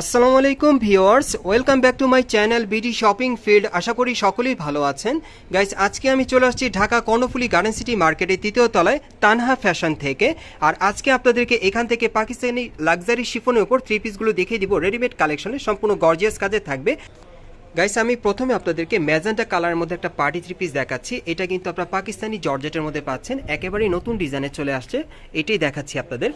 আসসালামু আলাইকুম viewers welcome back to my channel BD shopping field. আশা করি সকলেই ভালো আছেন। গাইস, আজকে আমি চলে আসছি ঢাকা কর্ণফুলি গার্ডেন সিটি মার্কেটের তৃতীয় তলায় তানহা ফ্যাশন থেকে। আর আজকে আপনাদেরকে এখান থেকে পাকিস্তানি লাক্সারি শিফনের উপর থ্রি পিসগুলো দেখিয়ে দিব। রেডিমেড কালেকশনে সম্পূর্ণ গর্জিয়াস কাজে থাকবে। গাইস আমি প্রথমে আপনাদেরকে ম্যাজেন্টা কালারের মধ্যে একটা পার্টি থ্রি পিস দেখাচ্ছি। এটা কিন্তু আপনারা পাকিস্তানি জর্জেটের মধ্যে পাচ্ছেন। একেবারেই নতুন ডিজাইনে চলে আসছে। এটাই দেখাচ্ছি আপনাদের।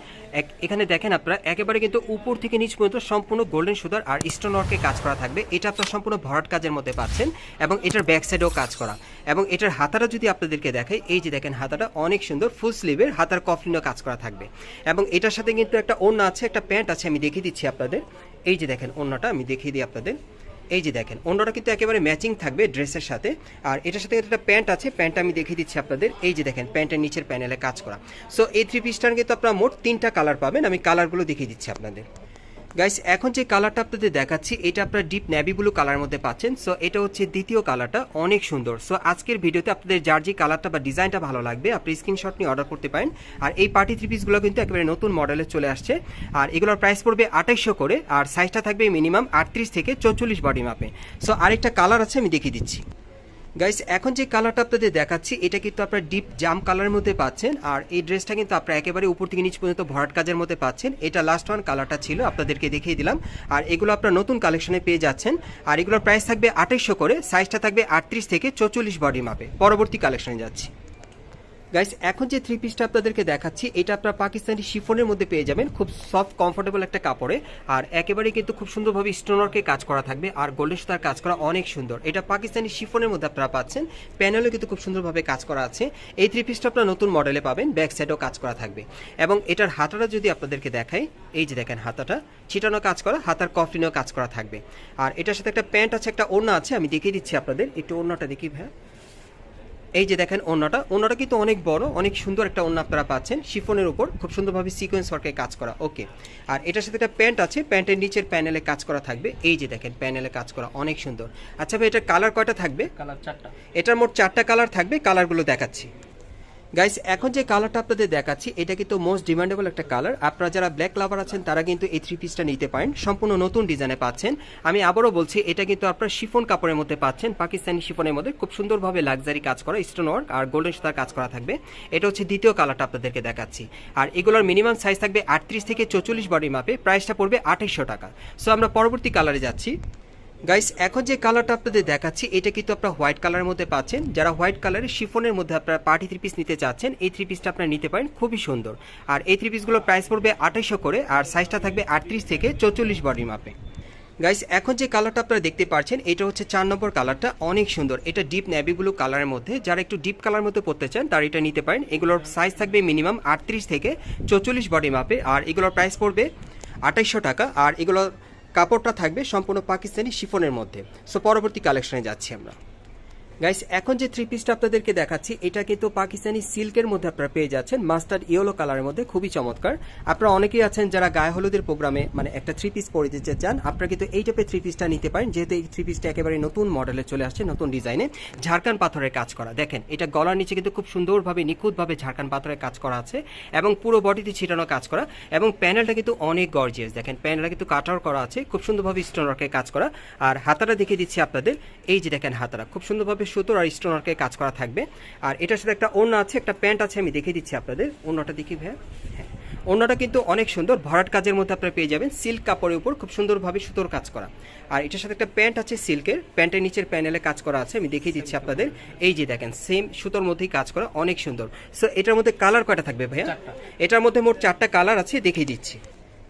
এখানে দেখেন আপনারা, একেবারে কিন্তু উপর থেকে নিচ পর্যন্ত সম্পূর্ণ গোল্ডেন সুতার আর স্টোন ওয়ার্কে কাজ করা থাকবে। এটা আপনারা সম্পূর্ণ ভরাট কাজের মধ্যে পাচ্ছেন এবং এটার ব্যাক সাইডেও কাজ করা। এবং এটার হাতাটা যদি আপনাদেরকে দেখাই, এই যে দেখেন হাতাটা অনেক সুন্দর, ফুল স্লিভের হাতার কফলিনও কাজ করা থাকবে। এবং এটার সাথে কিন্তু একটা ওড়না আছে, একটা প্যান্ট আছে, আমি দেখিয়ে দিচ্ছি আপনাদের। এই যে দেখেন ওড়নাটা, আমি দেখিয়ে দিই আপনাদের। এই যে দেখেন, অন্যটা কিন্তু একেবারে ম্যাচিং থাকবে ড্রেসের সাথে। আর এটার সাথে একটা প্যান্ট আছে প্যান্ট আমি দেখিয়ে দিচ্ছি আপনাদের। এই যে দেখেন, প্যান্টের নিচের প্যানেলে কাজ করা। সো এই থ্রি পিসটার কিন্তু আপনারা মোট তিনটা কালার পাবেন, আমি কালারগুলো দেখিয়ে দিচ্ছি আপনাদের। গাইস এখন যে কালারটা আপনাদের দেখাচ্ছি, এটা আপনারা ডিপ নেভি ব্লু কালার মধ্যে পাচ্ছেন। সো এটা হচ্ছে দ্বিতীয় কালারটা অনেক সুন্দর। সো আজকের ভিডিওতে আপনাদের যার যে কালারটা বা ডিজাইনটা ভালো লাগবে, আপনি স্ক্রিনশট নিয়ে অর্ডার করতে পারেন। আর এই পার্টি থ্রি পিসগুলো কিন্তু একেবারে নতুন মডেলে চলে আসছে। আর এগুলোর প্রাইস পড়বে আঠাইশশো করে, আর সাইজটা থাকবে মিনিমাম আটত্রিশ থেকে চৌচল্লিশ বডি মাপে সো আরেকটা কালার আছে, আমি দেখিয়ে দিচ্ছি। গাইস এখন যে কালারটা আপনাদের দেখাচ্ছি, এটা কিন্তু আপনারা ডিপ জাম কালারের মধ্যে পাচ্ছেন, আর এই ড্রেসটা কিন্তু আপনারা একেবারে উপর থেকে নিচ পর্যন্ত ভরাট কাজের মধ্যে পাচ্ছেন। এটা লাস্ট ওয়ান কালারটা ছিল, আপনাদেরকে দেখিয়ে দিলাম। আর এগুলো আপনারা নতুন কালেকশনে পেয়ে যাচ্ছেন, আর এগুলোর প্রাইস থাকবে আঠাইশশো করে সাইজটা থাকবে আটত্রিশ থেকে চৌচল্লিশ বডি মাপে পরবর্তী কালেকশনে যাচ্ছি। গাইস এখন যে থ্রি পিসটা আপনাদেরকে দেখাচ্ছি, এটা আপনারা পাকিস্তানি শিফনের মধ্যে পেয়ে যাবেন। খুব সফট কমফোর্টেবল একটা কাপড়ে। আর একেবারে কিন্তু খুব সুন্দরভাবে স্টোনওয়ার্কে কাজ করা থাকবে। আর গোল্ডেন সুতার কাজ করা অনেক সুন্দর। এটা পাকিস্তানি শিফনের মধ্যে আপনারা পাচ্ছেন। প্যানেলও কিন্তু খুব সুন্দরভাবে কাজ করা আছে। এই থ্রি পিসটা আপনারা নতুন মডেলে পাবেন। ব্যাক সাইডেও কাজ করা থাকবে। এবং এটার হাতাটা যদি আপনাদেরকে দেখাই, এই যে দেখেন হাতাটা, ছিটানো কাজ করা, হাতার কফলিনেও কাজ করা থাকবে। আর এটার সাথে একটা প্যান্ট আছে, একটা ওড়না আছে, আমি দেখিয়ে দিচ্ছি আপনাদের। একটু ওড়নাটা দেখি ভাই এই যে দেখেন ওড়নাটা ওনাটা কিন্তু অনেক বড় অনেক সুন্দর একটা ওড়না আপনারা পাচ্ছেন। শিফনের উপর খুব সুন্দরভাবে সিকোয়েন্স ওয়ার্কে কাজ করা ওকে আর এটার সাথে একটা প্যান্ট আছে প্যান্টের নিচের প্যানেলে কাজ করা থাকবে। এই যে দেখেন প্যানেলে কাজ করা অনেক সুন্দর। আচ্ছা ভাই এটার কালার কয়টা থাকবে? কালার চারটা। এটার মোট চারটা কালার থাকবে কালারগুলো দেখাচ্ছি। গাইস এখন যে কালারটা আপনাদের দেখাচ্ছি, এটা কিন্তু মোস্ট ডিমান্ডেবল একটা কালার আপনারা যারা ব্ল্যাক লাভার আছেন, তারা কিন্তু এই থ্রি পিসটা নিতে পারেন। সম্পূর্ণ নতুন ডিজাইনে পাচ্ছেন। আমি আবারও বলছি, এটা কিন্তু আপনারা শিফন কাপড়ের মধ্যে পাচ্ছেন। পাকিস্তানি শিফনের মধ্যে খুব সুন্দরভাবে লাক্সারি কাজ করা স্টোন ওয়ার্ক আর গোল্ডেন সুতার কাজ করা থাকবে। এটা হচ্ছে দ্বিতীয় কালারটা আপনাদেরকে দেখাচ্ছি। আর এগুলোর মিনিমাম সাইজ থাকবে আটত্রিশ থেকে চৌচল্লিশ বডি মাপে প্রাইসটা পড়বে আঠাইশশো টাকা। সো আমরা পরবর্তী কালারে যাচ্ছি। গাইস এখন যে কালারটা আপনাদের দেখাচ্ছি, এটা কিন্তু আপনারা হোয়াইট কালারের মধ্যে পাচ্ছেন। যারা হোয়াইট কালারের শিফনের মধ্যে আপনারা পার্টি থ্রি পিস নিতে চাচ্ছেন, এই থ্রি পিসটা আপনারা নিতে পারেন, খুবই সুন্দর। আর এই থ্রি পিসগুলোর প্রাইস পড়বে আঠাইশশো করে, আর সাইজটা থাকবে আটত্রিশ থেকে চৌচল্লিশ বডি মাপে গাইস এখন যে কালারটা আপনারা দেখতে পাচ্ছেন, এটা হচ্ছে চার নম্বর কালারটা অনেক সুন্দর। এটা ডিপ নেভি ব্লু কালারের মধ্যে। যারা একটু ডিপ কালার মধ্যে পড়তে চান, তারা এটা নিতে পারেন। এগুলোর সাইজ থাকবে মিনিমাম আটত্রিশ থেকে চৌচল্লিশ বডি মাপে আর এগুলোর প্রাইস পড়বে আঠাইশশো টাকা। আর এগুলোর কাপড়টা থাকবে সম্পূর্ণ পাকিস্তানি শিফনের মধ্যে। সো পরবর্তী কালেকশনে যাচ্ছি আমরা। গাইস এখন যে থ্রি পিসটা আপনাদেরকে দেখাচ্ছি, এটা কিন্তু পাকিস্তানি সিল্কের মধ্যে আপনারা পেয়ে যাচ্ছেন। মাস্টার ইয়েলো কালারের মধ্যে, খুবই চমৎকার। আপনারা অনেকেই আছেন যারা গায়ে হলুদের প্রোগ্রামে মানে একটা থ্রি পিস পরে দিতে চান, আপনারা কিন্তু এই টাইপের থ্রি পিসটা নিতে পারেন। যেহেতু এই থ্রি পিসটা একেবারে নতুন মডেলে চলে আসছে, নতুন ডিজাইনে ঝাড়খান পাথরের কাজ করা। দেখেন, এটা গলার নিচে কিন্তু খুব সুন্দরভাবে, নিখুঁতভাবে ঝাড়খান পাথরের কাজ করা আছে এবং পুরো বডিতে ছিটানো কাজ করা। এবং প্যানেলটা কিন্তু অনেক গর্জিয়াস দেখেন প্যানেলটা কিন্তু কাটার করা আছে, খুব সুন্দরভাবে স্টোন ওয়ার্কের কাজ করা। আর হাতাটা দেখিয়ে দিচ্ছি আপনাদের। এই যে দেখেন হাতাটা, খুব সুন্দরভাবে সুতোর আর স্টোন ওয়ার্কের কাজ করা থাকবে। আর এটার সাথে একটা ওড়না আছে একটা প্যান্ট আছে আমি দেখিয়ে দিচ্ছি আপনাদের। ওড়নাটা দেখি ভাইয়া। হ্যাঁ ওড়নাটা কিন্তু অনেক সুন্দর। ভরাট কাজের মধ্যে আপনারা পেয়ে যাবেন সিল্ক কাপড়ের উপর খুব সুন্দরভাবে সুতোর কাজ করা। আর এটার সাথে একটা প্যান্ট আছে সিল্কের। প্যান্টের নিচের প্যানেলে কাজ করা আছে আমি দেখিয়ে দিচ্ছি আপনাদের। এই যে দেখেন সেম সুতোর মধ্যেই কাজ করা অনেক সুন্দর। সো এটার মধ্যে কালার কয়টা থাকবে ভাইয়া? এটার মধ্যে মোট চারটা কালার আছে দেখিয়ে দিচ্ছি।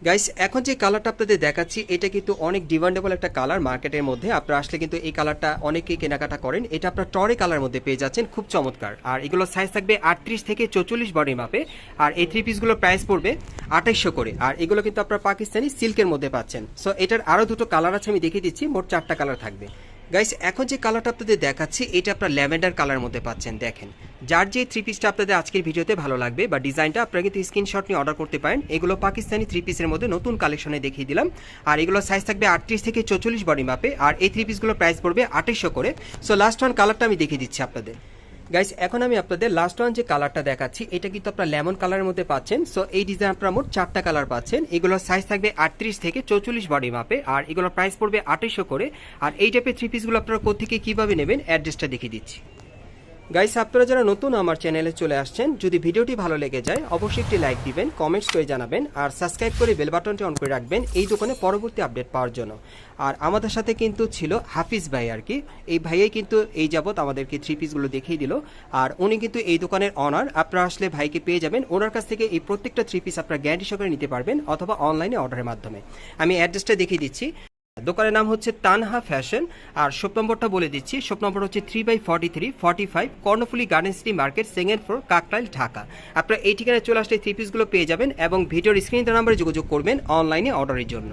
গাইস এখন যে কালারটা আপনাদের দেখাচ্ছি, এটা কিন্তু অনেক ডিমান্ডেবল একটা কালার মার্কেটের মধ্যে। আপনারা আসলে কিন্তু এই কালারটা অনেকেই কেনাকাটা করেন। এটা আপনার টরে কালার মধ্যে পেয়ে যাচ্ছেন। খুব চমৎকার। আর এগুলো সাইজ থাকবে আটত্রিশ থেকে চৌচল্লিশ বডি মাপে আর এই থ্রি পিসগুলোর প্রাইস পড়বে আঠাইশশো করে। আর এগুলো কিন্তু আপনার পাকিস্তানি সিল্কের মধ্যে পাচ্ছেন। সো এটার আরও দুটো কালার আছে, আমি দেখিয়ে দিচ্ছি। মোট চারটা কালার থাকবে। গাইস এখন যে কালারটা আপনাদের দেখাচ্ছি, এটা আপনার ল্যাভেন্ডার কালার মধ্যে পাচ্ছেন, দেখেন। যার যে থ্রি পিসটা আপনাদের আজকের ভিডিওতে ভালো লাগবে বা ডিজাইনটা আপনারা কিন্তু স্ক্রিনশট নিয়ে অর্ডার করতে পারেন। এগুলো পাকিস্তানি থ্রি পিসের মধ্যে নতুন কালেকশনে দেখিয়ে দিলাম। আর এগুলো সাইজ থাকবে আটত্রিশ থেকে চৌচল্লিশ বডি মাপে আর এই থ্রি পিসগুলোর প্রাইস পড়বে আঠাইশশো করে। সো লাস্ট ওয়ান কালারটা আমি দেখিয়ে দিচ্ছি আপনাদের। গাইস এখন আমি আপনাদের লাস্ট ওয়ান যে কালারটা দেখাচ্ছি, এটা কিন্তু আপনার লেমন কালারের মধ্যে পাচ্ছেন। সো এই ডিজাইন আপনারা মোট চারটা কালার পাচ্ছেন। এগুলোর সাইজ থাকবে আটত্রিশ থেকে চৌচল্লিশ বডি মাপে আর এগুলোর প্রাইস পড়বে আঠাইশশো করে। আর এই টাইপের থ্রি পিসগুলো আপনারা কোথেকে কীভাবে নেবেন অ্যাড্রেসটা দেখিয়ে দিচ্ছি। গাইস আপনারা যারা নতুন আমার চ্যানেলে চলে আসছেন, যদি ভিডিওটি ভালো লেগে যায়, অবশ্যই একটি লাইক দিবেন কমেন্টস করে জানাবেন, আর সাবস্ক্রাইব করে বেল বাটনটি অন করে রাখবেন এই দোকানে পরবর্তী আপডেট পাওয়ার জন্য। আর আমাদের সাথে কিন্তু ছিল হাফিজ ভাই আর কি। এই ভাইয়াই কিন্তু এই যাবৎ আমাদেরকে থ্রি পিসগুলো দেখিয়ে দিল। আর উনি কিন্তু এই দোকানের অনার আপনারা আসলে ভাইকে পেয়ে যাবেন। ওনার কাছ থেকে এই প্রত্যেকটা থ্রি পিস আপনারা গ্যারান্টি সহকারে নিতে পারবেন অথবা অনলাইনে অর্ডারের মাধ্যমে। আমি অ্যাড্রেসটা দেখিয়ে দিচ্ছি। দোকানের নাম হচ্ছে তানহা ফ্যাশন। আর শপ নম্বরটা বলে দিচ্ছি। শপ নম্বর হচ্ছে three by forty three, forty five, Karnaphuli garden city market, second floor, Kakrail, Dhaka. আপনারা এই ঠিকানায় চলে আসলে থ্রি পিসগুলো পেয়ে যাবেন এবং ভিডিওর স্ক্রিন নাম্বারে যোগাযোগ করবেন অনলাইনে অর্ডারের জন্য।